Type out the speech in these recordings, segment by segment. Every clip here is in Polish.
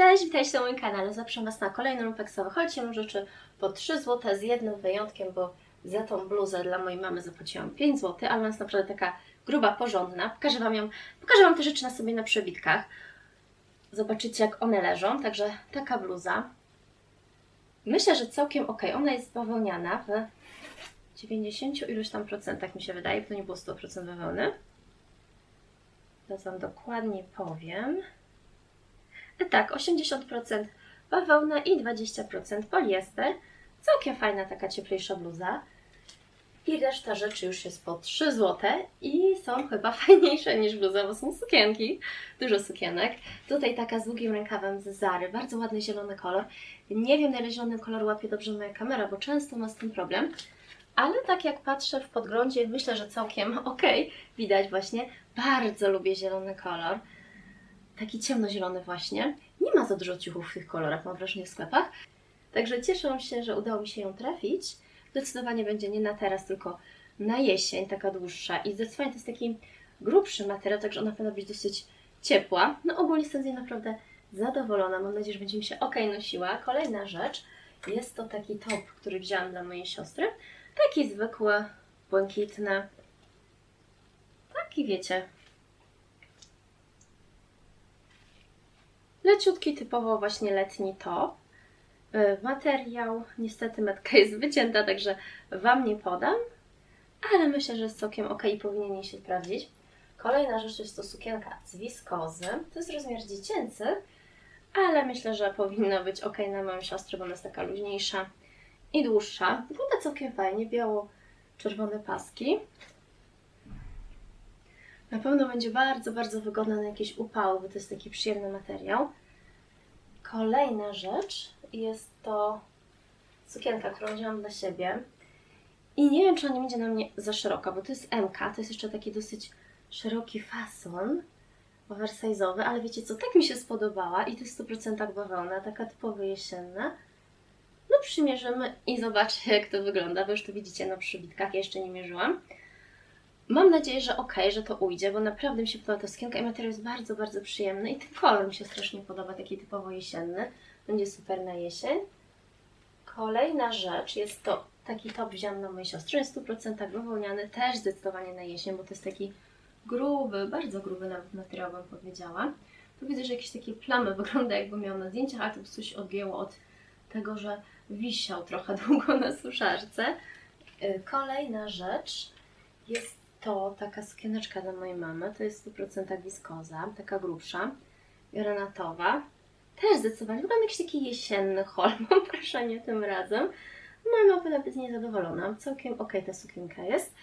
Cześć, witajcie na moim kanale. Zapraszam Was na kolejny lumpeksowy. Chodźcie mu rzeczy po 3 zł z jednym wyjątkiem, bo za tą bluzę dla mojej mamy zapłaciłam 5 zł, ale ona jest naprawdę taka gruba, porządna. Pokażę Wam ją, pokażę Wam te rzeczy na sobie na przebitkach. Zobaczycie jak one leżą, także taka bluza. Myślę, że całkiem ok. Ona jest bawełniana w 90 iluś tam procentach mi się wydaje, bo to nie było 100% bawełny. Teraz Wam dokładnie powiem. Tak, 80% bawełna i 20% poliester. Całkiem fajna taka cieplejsza bluza. I reszta rzeczy już jest po 3 zł i są chyba fajniejsze niż bluza, bo są sukienki. Dużo sukienek. Tutaj taka z długim rękawem z Zary. Bardzo ładny zielony kolor. Nie wiem, na ile zielony kolor łapie dobrze moja kamera, bo często ma z tym problem. Ale tak jak patrzę w podglądzie, myślę, że całkiem ok. Widać właśnie. Bardzo lubię zielony kolor taki ciemnozielony właśnie. Nie ma za dużo ciuchów w tych kolorach, mam wrażenie, w sklepach. Także cieszę się, że udało mi się ją trafić. Zdecydowanie będzie nie na teraz, tylko na jesień, taka dłuższa. I zdecydowanie to jest taki grubszy materiał, także ona powinna być dosyć ciepła. No ogólnie jestem z niej naprawdę zadowolona. Mam nadzieję, że będzie mi się ok nosiła. Kolejna rzecz, jest to taki top, który wzięłam dla mojej siostry. Taki zwykły, błękitny. Taki wiecie, leciutki, typowo właśnie letni top. Yy, Materiał, niestety metka jest wycięta, także Wam nie podam, ale myślę, że jest całkiem ok i powinien się sprawdzić. Kolejna rzecz jest to sukienka z wiskozy. To jest rozmiar dziecięcy, ale myślę, że powinna być ok na moją siostrę, bo ona jest taka luźniejsza i dłuższa. Wygląda całkiem fajnie, biało-czerwone paski. Na pewno będzie bardzo, bardzo wygodna na jakieś upały, bo to jest taki przyjemny materiał. Kolejna rzecz jest to sukienka, którą wzięłam dla siebie. I nie wiem, czy ona nie będzie na mnie za szeroka, bo to jest MK, to jest jeszcze taki dosyć szeroki fason, oversize'owy, ale wiecie co, tak mi się spodobała i to jest 100% bawełna, taka typowo jesienna. No przymierzymy i zobaczcie, jak to wygląda, bo już to widzicie na przybitkach, ja jeszcze nie mierzyłam. Mam nadzieję, że ok, że to ujdzie, bo naprawdę mi się podoba ta sukienka i materiał jest bardzo, bardzo przyjemny i ten kolor mi się strasznie podoba, taki typowo jesienny. Będzie super na jesień. Kolejna rzecz jest to taki top wziąłam na mojej siostrze, jest 100% bawełniany, też zdecydowanie na jesień, bo to jest taki gruby, bardzo gruby nawet materiał bym powiedziała. Tu widzę, że jakieś takie plamy wygląda jakby miał na zdjęciach, ale to coś odgięło od tego, że wisiał trochę długo na suszarce. Yy, Kolejna rzecz jest to taka sukieneczka dla mojej mamy. To jest 100% wiskoza, taka grubsza, granatowa. Też zdecydowanie. Wygląda jakiś taki jesienny hol, mam wrażenie tym razem. Mama powinna być niezadowolona. Całkiem ok ta sukienka jest.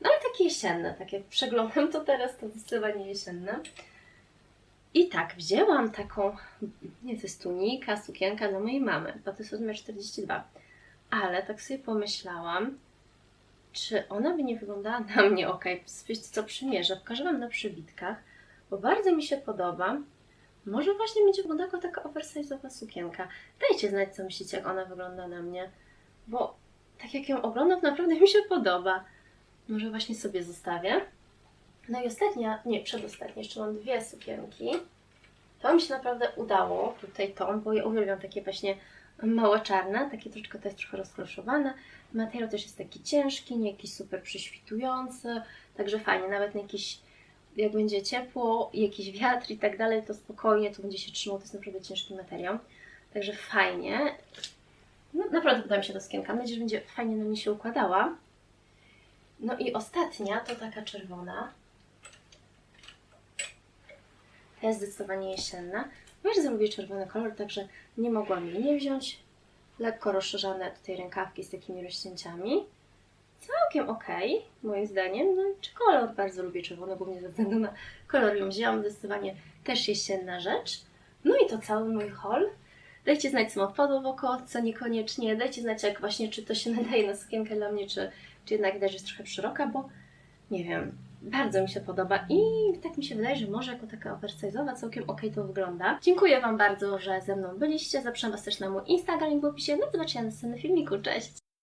No ale takie jesienne, tak jak przeglądam to teraz, to zdecydowanie jesienne. I tak, wzięłam taką, nie to jest tunika, sukienka dla mojej mamy, bo to jest rozmiar 42. Ale tak sobie pomyślałam, czy ona by nie wyglądała na mnie ok? Wiecie co, przymierzę, pokażę Wam na przybitkach, bo bardzo mi się podoba. Może właśnie będzie wyglądała taka oversize'owa sukienka. Dajcie znać, co myślicie, jak ona wygląda na mnie, bo tak jak ją oglądam, naprawdę mi się podoba. Może właśnie sobie zostawię. No i ostatnia, nie, przedostatnia, jeszcze mam dwie sukienki. To mi się naprawdę udało, tutaj tą, bo ja uwielbiam takie właśnie małe czarne, takie troszeczkę to jest trochę rozkloszowane. Materiał też jest taki ciężki, nie jakiś super przyświtujący, także fajnie, nawet na jakiś, jak będzie ciepło, jakiś wiatr i tak dalej, to spokojnie tu będzie się trzymał, to jest naprawdę ciężki materiał. Także fajnie. No, naprawdę podoba mi się ta sukienka, mam nadzieję, że będzie fajnie na mnie się układała. No i ostatnia to taka czerwona. Jest zdecydowanie jesienna. Bardzo lubię czerwony kolor, także nie mogłam jej nie wziąć. Lekko rozszerzone tutaj rękawki z takimi rozcięciami. Całkiem ok, moim zdaniem. No czy kolor, bardzo lubię czerwony, głównie ze względu na kolor ją wzięłam. Zdecydowanie też jesienna rzecz. No i to cały mój haul. Dajcie znać, co ma wpadło w oko, co niekoniecznie. Dajcie znać, jak właśnie, czy to się nadaje na sukienkę dla mnie, czy, czy jednak widać, że jest trochę szeroka, bo nie wiem, bardzo mi się podoba i tak mi się wydaje, że może jako taka oversize'owa całkiem ok to wygląda. Dziękuję Wam bardzo, że ze mną byliście. Zapraszam Was też na mój Instagram w opisie. No do zobaczenia w następnym filmiku. Cześć!